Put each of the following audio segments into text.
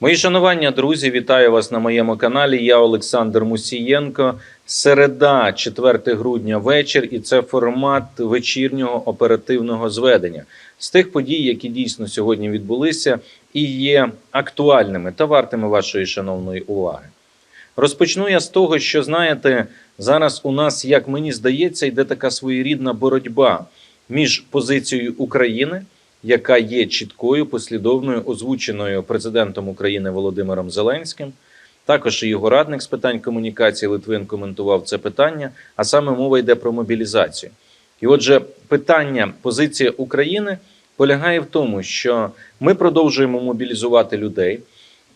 Мої шанування, друзі, вітаю вас на моєму каналі. Я Олександр Мусієнко. Середа, 4 грудня вечір, і це формат вечірнього оперативного зведення з тих подій, які дійсно сьогодні відбулися і є актуальними та вартими вашої шановної уваги. Розпочну я з того, що знаєте, зараз у нас, як мені здається, йде така своєрідна боротьба між позицією України, яка є чіткою, послідовною, озвученою президентом України Володимиром Зеленським. Також і його радник з питань комунікації Литвин коментував це питання, а саме мова йде про мобілізацію. І отже, питання позиція України полягає в тому, що ми продовжуємо мобілізувати людей,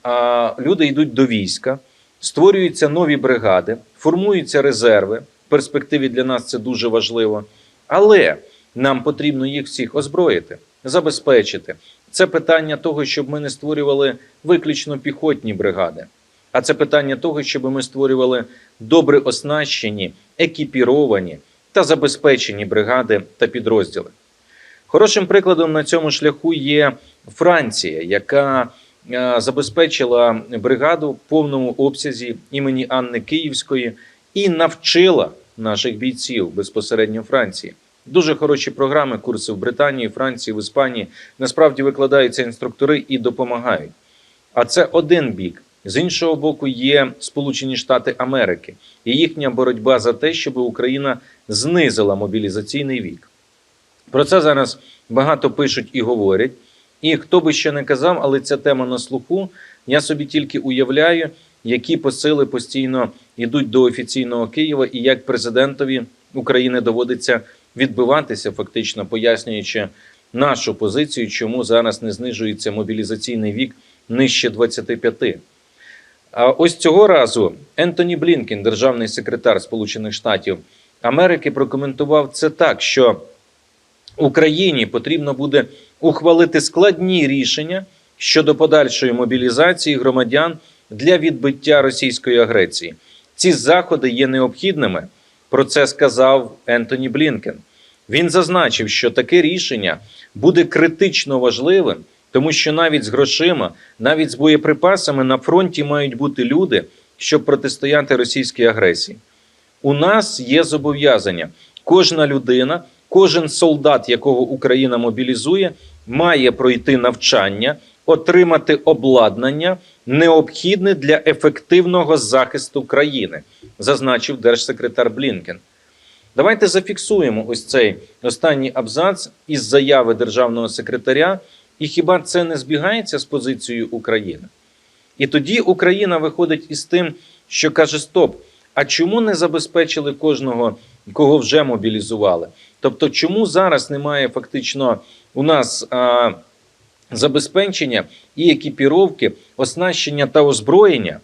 а люди йдуть до війська, створюються нові бригади, формуються резерви. В перспективі для нас це дуже важливо. Але нам потрібно їх всіх озброїти, забезпечити. Це питання того, щоб ми не створювали виключно піхотні бригади. А це питання того, щоб ми створювали добре оснащені, екіпіровані та забезпечені бригади та підрозділи. Хорошим прикладом на цьому шляху є Франція, яка е, забезпечила бригаду в повному обсязі імені Анни Київської і навчила наших бійців безпосередньо Франції. Дуже хороші програми, курси в Британії, Франції, в Іспанії. Насправді викладаються інструктори і допомагають. А це один бік. З іншого боку, є Сполучені Штати Америки і їхня боротьба за те, щоб Україна знизила мобілізаційний вік. Про це зараз багато пишуть і говорять. І хто би ще не казав, але ця тема на слуху. Я собі тільки уявляю, які посили постійно йдуть до офіційного Києва, і як президентові України доводиться відбиватися, фактично пояснюючи нашу позицію, чому зараз не знижується мобілізаційний вік нижче 25. А ось цього разу Ентоні Блінкен, державний секретар Сполучених Штатів Америки, прокоментував це так, що Україні потрібно буде ухвалити складні рішення щодо подальшої мобілізації громадян для відбиття російської агресії. Ці заходи є необхідними. Про це сказав Ентоні Блінкен. Він зазначив, що таке рішення буде критично важливим, тому що навіть з грошима, навіть з боєприпасами на фронті мають бути люди, щоб протистояти російській агресії. У нас є зобов'язання. Кожна людина, кожен солдат, якого Україна мобілізує, має пройти навчання, отримати обладнання, необхідне для ефективного захисту країни, зазначив держсекретар Блінкен. Давайте зафіксуємо ось цей останній абзац із заяви державного секретаря. І хіба це не збігається з позицією України? І тоді Україна виходить із тим, що каже: Стоп, а чому не забезпечили кожного, кого вже мобілізували? Тобто, чому зараз немає фактично у нас а, забезпечення і екіпіровки, оснащення та озброєння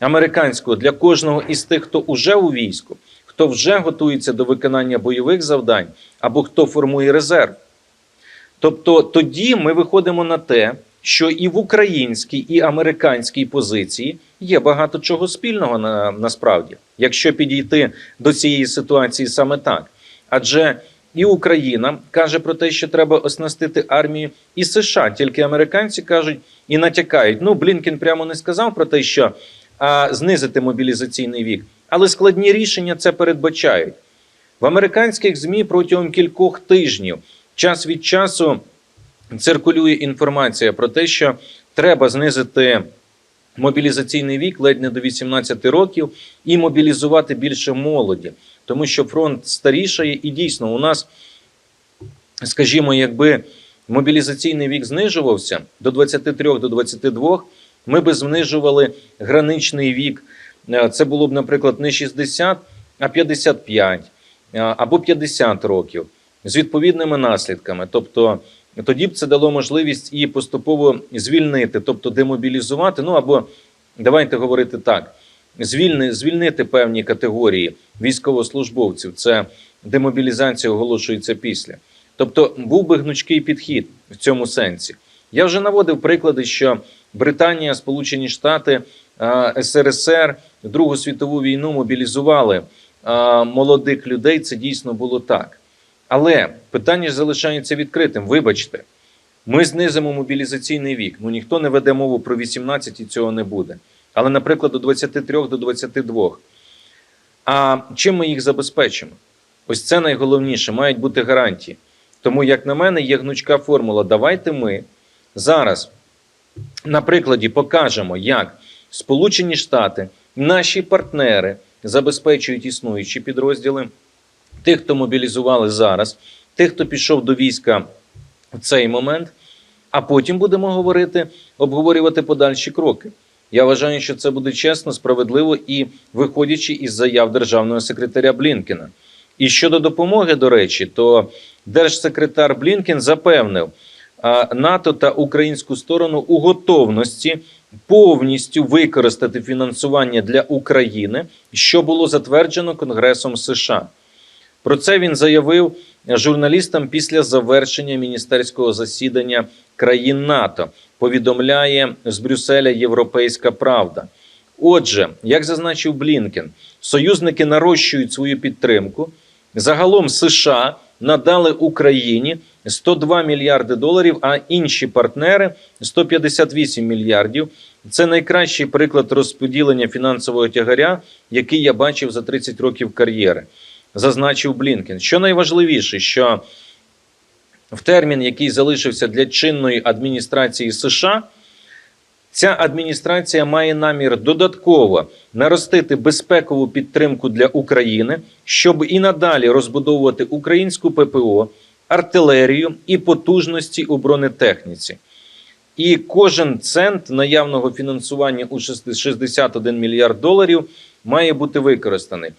американського для кожного із тих, хто уже у війську, хто вже готується до виконання бойових завдань або хто формує резерв? Тобто тоді ми виходимо на те, що і в українській, і американській позиції є багато чого спільного на, насправді, якщо підійти до цієї ситуації саме так. Адже і Україна каже про те, що треба оснастити армію, і США, тільки американці кажуть і натякають. Ну, Блінкен прямо не сказав про те, що а, знизити мобілізаційний вік, але складні рішення це передбачають. В американських ЗМІ протягом кількох тижнів час від часу циркулює інформація про те, що треба знизити мобілізаційний вік ледь не до 18 років і мобілізувати більше молоді, тому що фронт старішає, і дійсно у нас, скажімо, якби мобілізаційний вік знижувався до 23 до 22, ми би знижували граничний вік. Е, Це було б, наприклад, не 60, а 55 е, або 50 років з відповідними наслідками. Тобто тоді б це дало можливість і поступово звільнити, тобто демобілізувати. Ну або давайте говорити так: звільни, звільнити певні категорії військовослужбовців. Це демобілізація оголошується після. Тобто був би гнучкий підхід в цьому сенсі. Я вже наводив приклади, що Британія, Сполучені Штати, СРСР Другу світову війну мобілізували молодих людей. Це дійсно було так. Але питання залишається відкритим. Вибачте, Ми знизимо мобілізаційний вік. Ну ніхто не веде мову про 18 і цього не буде. Але, наприклад, до 23 до 22. А чим ми їх забезпечимо? Ось це найголовніше, мають бути гарантії. Тому, як на мене, є гнучка формула. Давайте ми зараз на прикладі покажемо, як Сполучені Штати, наші партнери забезпечують існуючі підрозділи, тих, хто мобілізували зараз, тих, хто пішов до війська в цей момент. А потім будемо говорити, обговорювати подальші кроки. Я вважаю, що це буде чесно, справедливо і виходячи із заяв державного секретаря Блінкена. І щодо допомоги, до речі, то держсекретар Блінкен запевнив НАТО та українську сторону у готовності повністю використати фінансування для України, що було затверджено Конгресом США. Про це він заявив журналістам після завершення міністерського засідання країн НАТО. Повідомляє з Брюсселя Європейська Правда. Отже, як зазначив Блінкен, союзники нарощують свою підтримку. Загалом США надали Україні 102 мільярди доларів, а інші партнери 158 мільярдів. Це найкращий приклад розподілення фінансового тягаря, який я бачив за 30 років кар'єри. Зазначив Блінкен. Що найважливіше, що в термін, який залишився для чинної адміністрації США, ця адміністрація має намір додатково наростити безпекову підтримку для України, щоб і надалі розбудовувати українську ППО, артилерію і потужності у бронетехніці. І кожен цент наявного фінансування у 61 мільярд доларів має бути використаний.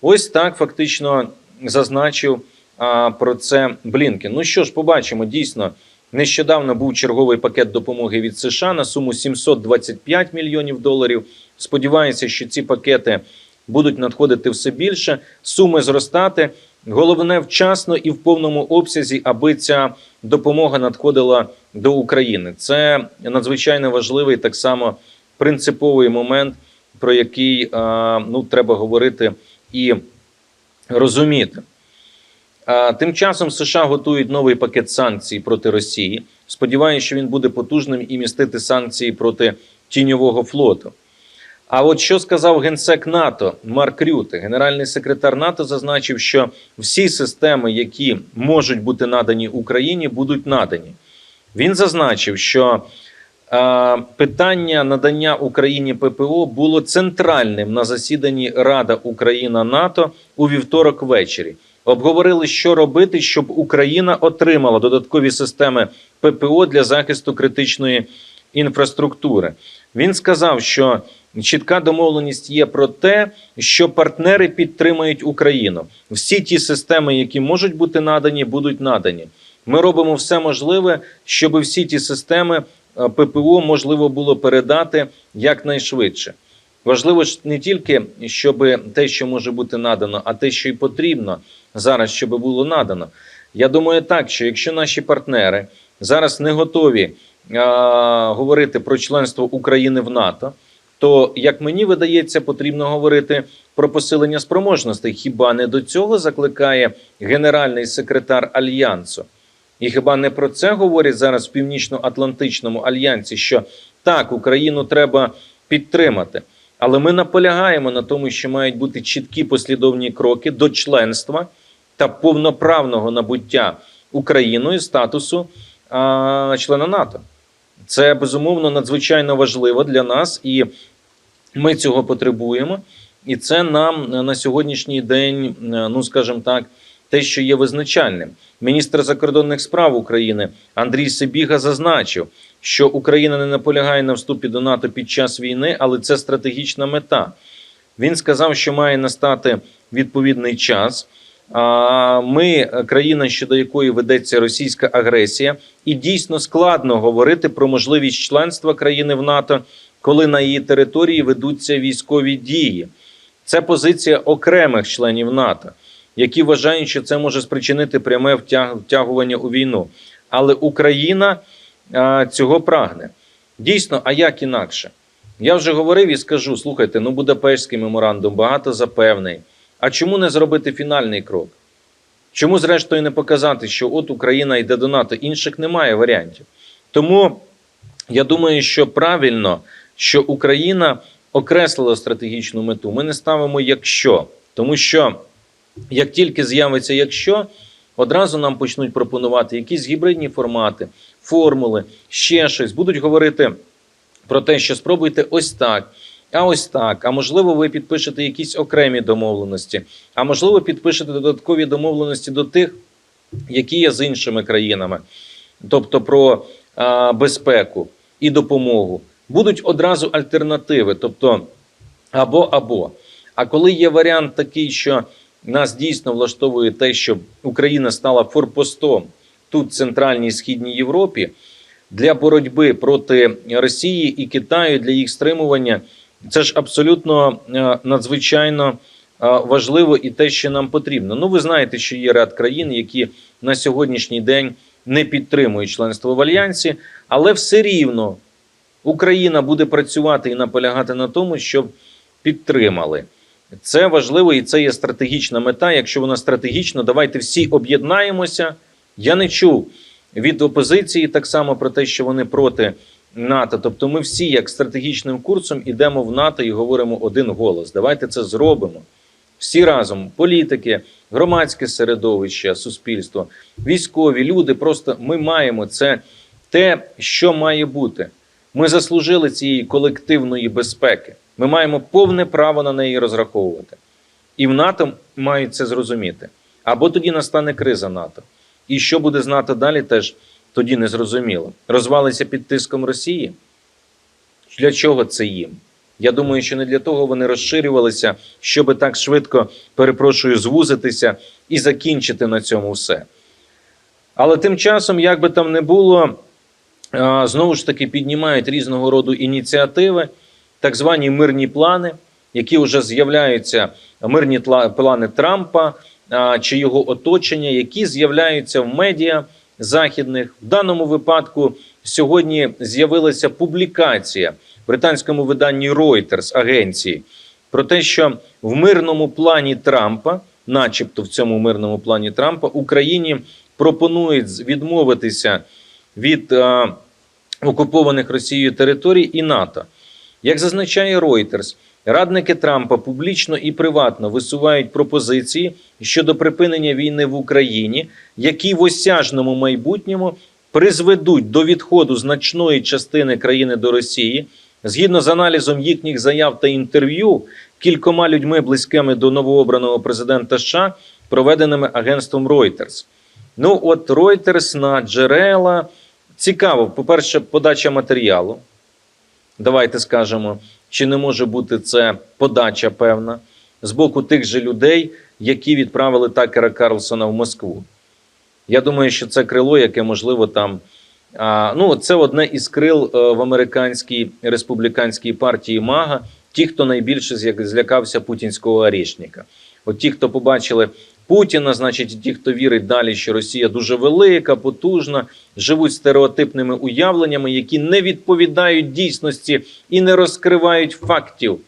Ось так фактично зазначив а, про це Блінкен. Ну що ж, побачимо. Дійсно, нещодавно був черговий пакет допомоги від США на суму 725 мільйонів доларів. Сподіваюся, що ці пакети будуть надходити все більше, суми зростати. Головне вчасно і в повному обсязі, аби ця допомога надходила до України. Це надзвичайно важливий так само принциповий момент, про який ну треба говорити і розуміти. Тим часом США готують новий пакет санкцій проти Росії. Сподіваюся, що він буде потужним і містити санкції проти тіньового флоту. А от що сказав генсек НАТО Марк Рюте, генеральний секретар НАТО, зазначив, що всі системи, які можуть бути надані Україні, будуть надані. Він зазначив, що е, питання надання Україні ППО було центральним на засіданні Рада Україна НАТО у вівторок ввечері. Обговорили, що робити, щоб Україна отримала додаткові системи ППО для захисту критичної інфраструктури. Він сказав, що чітка домовленість є про те, що партнери підтримають Україну. Всі ті системи, які можуть бути надані, будуть надані. Ми робимо все можливе, щоб всі ті системи е, ППО можливо було передати якнайшвидше. Важливо ж не тільки, щоб те, що може бути надано, а те, що й потрібно зараз, щоб було надано. Я думаю, так що якщо наші партнери зараз не готові а, говорити про членство України в НАТО, то як мені видається, потрібно говорити про посилення спроможностей. Хіба не до цього закликає генеральний секретар альянсу? І хіба не про це говорять зараз в Північно-Атлантичному альянсі? Що так, Україну треба підтримати, але ми наполягаємо на тому, що мають бути чіткі послідовні кроки до членства та повноправного набуття Україною статусу а, члена НАТО. Це безумовно надзвичайно важливо для нас, і ми цього потребуємо. І це нам на сьогоднішній день, ну скажімо так, те, що є визначальним. Міністр закордонних справ України Андрій Сибіга зазначив, що Україна не наполягає на вступі до НАТО під час війни, але це стратегічна мета. Він сказав, що має настати відповідний час. Ми країна, щодо якої ведеться російська агресія, і дійсно складно говорити про можливість членства країни в НАТО, коли на її території ведуться військові дії. Це позиція окремих членів НАТО, які вважають, що це може спричинити пряме втягування у війну. Але Україна а, цього прагне. Дійсно, а як інакше? Я вже говорив і скажу: слухайте, ну Будапештський меморандум багато запевнень. А чому не зробити фінальний крок? Чому, зрештою, не показати, що от Україна йде до НАТО? Інших немає варіантів. Тому я думаю, що правильно, що Україна окреслила стратегічну мету. Ми не ставимо якщо, тому що як тільки з'явиться якщо, одразу нам почнуть пропонувати якісь гібридні формати, формули, ще щось, будуть говорити про те, що спробуйте ось так. А ось так. А можливо, ви підпишете якісь окремі домовленості, а можливо, підпишете додаткові домовленості до тих, які є з іншими країнами, тобто про а, безпеку і допомогу. Будуть одразу альтернативи, тобто або або. А коли є варіант такий, що нас дійсно влаштовує те, щоб Україна стала форпостом тут, в Центральній і Східній Європі, для боротьби проти Росії і Китаю для їх стримування, це ж абсолютно е, надзвичайно е, важливо і те, що нам потрібно. Ну, ви знаєте, що є ряд країн, які на сьогоднішній день не підтримують членство в альянсі, але все рівно Україна буде працювати і наполягати на тому, щоб підтримали. Це важливо і це є стратегічна мета. Якщо вона стратегічна, давайте всі об'єднаємося. Я не чув від опозиції так само про те, що вони проти НАТО. Тобто, ми всі, як стратегічним курсом, ідемо в НАТО і говоримо один голос. Давайте це зробимо. Всі разом, політики, громадське середовище, суспільство, військові люди. Просто ми маємо це те, що має бути. Ми заслужили цієї колективної безпеки. Ми маємо повне право на неї розраховувати. І в НАТО мають це зрозуміти. Або тоді настане криза НАТО. І що буде з НАТО далі, теж тоді не зрозуміло. Розвалиться під тиском Росії? Для чого це їм? Я думаю, що не для того вони розширювалися, щоб так швидко, перепрошую, звузитися і закінчити на цьому все. Але тим часом, як би там не було, знову ж таки піднімають різного роду ініціативи, так звані мирні плани, які вже з'являються мирні плани Трампа чи його оточення, які з'являються в медіа західних. В даному випадку сьогодні з'явилася публікація в британському виданні Reuters агенції про те, що в мирному плані Трампа, начебто в цьому мирному плані Трампа, Україні пропонують відмовитися від е, окупованих Росією територій і НАТО. Як зазначає Reuters, радники Трампа публічно і приватно висувають пропозиції щодо припинення війни в Україні, які в осяжному майбутньому призведуть до відходу значної частини країни до Росії. Згідно з аналізом їхніх заяв та інтерв'ю кількома людьми, близькими до новообраного президента США, проведеними агентством Reuters. Ну, от Reuters на джерела цікаво. По-перше, подача матеріалу. Давайте скажемо, чи не може бути це подача певна з боку тих же людей, які відправили Такера Карлсона в Москву. Я думаю, що це крило, яке можливо там. А, ну, це одне із крил е, в американській республіканській партії Мага. Ті, хто найбільше злякався путінського орішника. От ті, хто побачили Путіна, значить, ті, хто вірить далі, що Росія дуже велика, потужна, живуть стереотипними уявленнями, які не відповідають дійсності і не розкривають фактів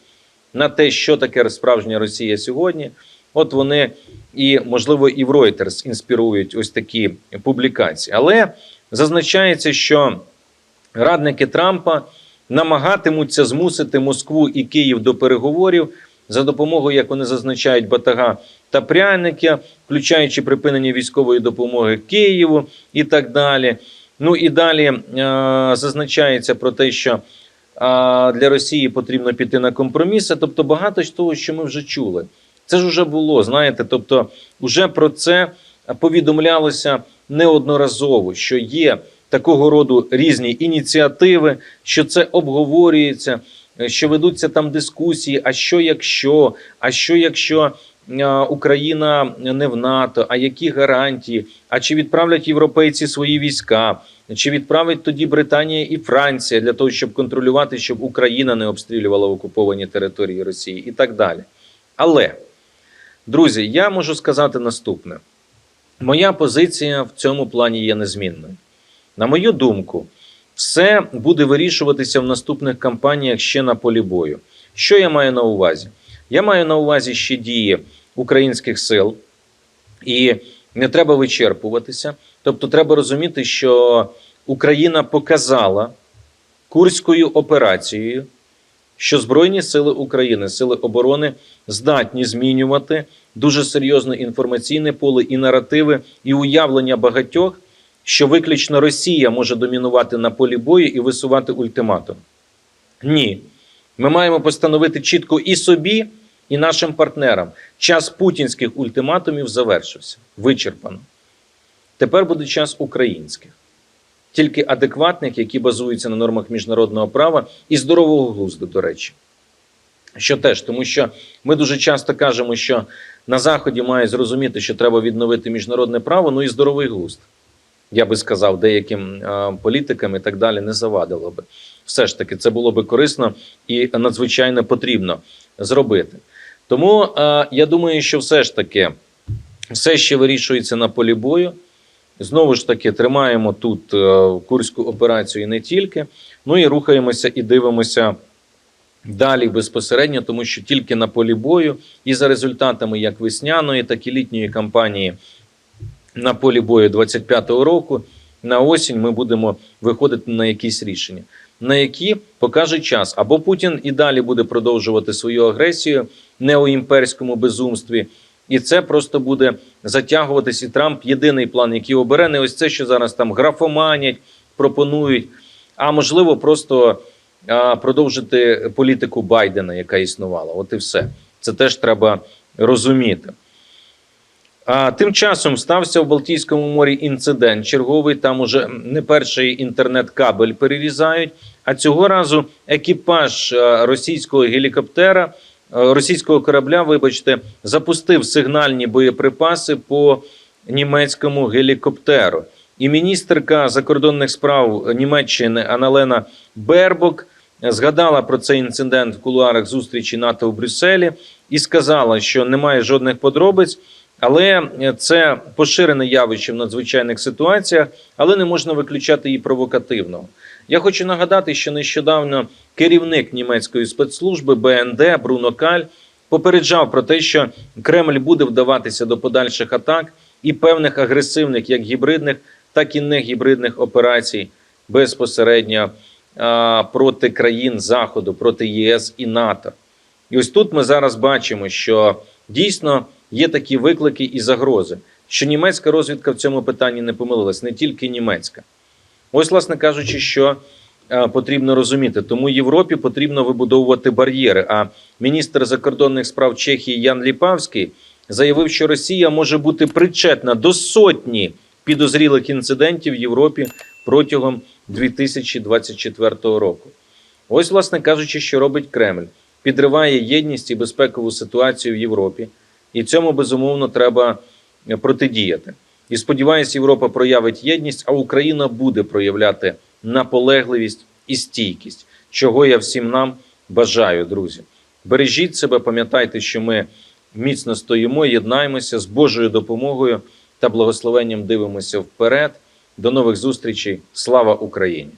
на те, що таке справжня Росія сьогодні. От вони і, можливо, і в Reuters інспірують ось такі публікації. Але зазначається, що радники Трампа намагатимуться змусити Москву і Київ до переговорів за допомогою, як вони зазначають, батага та пряники, включаючи припинення військової допомоги Києву і так далі. Ну і далі е, зазначається про те, що е, для Росії потрібно піти на компроміси. Тобто багато з того, що ми вже чули. Це ж вже було, знаєте. Тобто, вже про це повідомлялося неодноразово, що є такого роду різні ініціативи, що це обговорюється, е, що ведуться там дискусії. А що якщо, а що якщо Україна не в НАТО, а які гарантії? А чи відправлять європейці свої війська? Чи відправить тоді Британія і Франція для того, щоб контролювати, щоб Україна не обстрілювала окуповані території Росії і так далі? Але, друзі, я можу сказати наступне: моя позиція в цьому плані є незмінною. На мою думку, все буде вирішуватися в наступних кампаніях ще на полі бою. Що я маю на увазі? Я маю на увазі ще дії українських сил і не треба вичерпуватися. Тобто, треба розуміти, що Україна показала курською операцією, що Збройні сили України, сили оборони здатні змінювати дуже серйозно інформаційне поле і наративи, і уявлення багатьох, що виключно Росія може домінувати на полі бою і висувати ультиматум. Ні. Ми маємо постановити чітко і собі, і нашим партнерам. Час путінських ультиматумів завершився, вичерпано. Тепер буде час українських, тільки адекватних, які базуються на нормах міжнародного права і здорового глузду, до речі. Що теж, тому що ми дуже часто кажемо, що на Заході мають зрозуміти, що треба відновити міжнародне право, ну і здоровий глузд. Я би сказав, деяким е, політикам і так далі не завадило би. Все ж таки, це було би корисно і надзвичайно потрібно зробити. Тому е, я думаю, що все ж таки все ще вирішується на полі бою. Знову ж таки, тримаємо тут е, курську операцію і не тільки. Ну і рухаємося і дивимося далі безпосередньо, тому що тільки на полі бою і за результатами як весняної, так і літньої кампанії на полі бою 25-го року на осінь ми будемо виходити на якісь рішення, на які покаже час. Або Путін і далі буде продовжувати свою агресію неоімперському безумстві. І це просто буде затягуватись. І Трамп єдиний план, який обере, не ось це, що зараз там графоманять, пропонують, а можливо, просто а, продовжити політику Байдена, яка існувала. От і все. Це теж треба розуміти. А тим часом стався в Балтійському морі інцидент черговий. Там уже не перший інтернет-кабель перерізають. А цього разу екіпаж е, російського гелікоптера, е, російського корабля, вибачте, запустив сигнальні боєприпаси по німецькому гелікоптеру. І міністерка закордонних справ Німеччини Аналена Бербок згадала про цей інцидент в кулуарах зустрічі НАТО в Брюсселі і сказала, що немає жодних подробиць. Але це поширене явище в надзвичайних ситуаціях, але не можна виключати і провокативного. Я хочу нагадати, що нещодавно керівник німецької спецслужби БНД Бруно Каль попереджав про те, що Кремль буде вдаватися до подальших атак і певних агресивних, як гібридних, так і негібридних операцій безпосередньо а, проти країн Заходу, проти ЄС і НАТО. І ось тут ми зараз бачимо, що дійсно є такі виклики і загрози, що німецька розвідка в цьому питанні не помилилась, не тільки німецька. Ось, власне кажучи, що е, потрібно розуміти, тому Європі потрібно вибудовувати бар'єри. А міністр закордонних справ Чехії Ян Ліпавський заявив, що Росія може бути причетна до сотні підозрілих інцидентів в Європі протягом 2024 року. Ось, власне кажучи, що робить Кремль, підриває єдність і безпекову ситуацію в Європі. І цьому безумовно треба е, протидіяти. І сподіваюся, Європа проявить єдність, а Україна буде проявляти наполегливість і стійкість, чого я всім нам бажаю, друзі. Бережіть себе, пам'ятайте, що ми міцно стоїмо, єднаємося з Божою допомогою та благословенням дивимося вперед. До нових зустрічей. Слава Україні!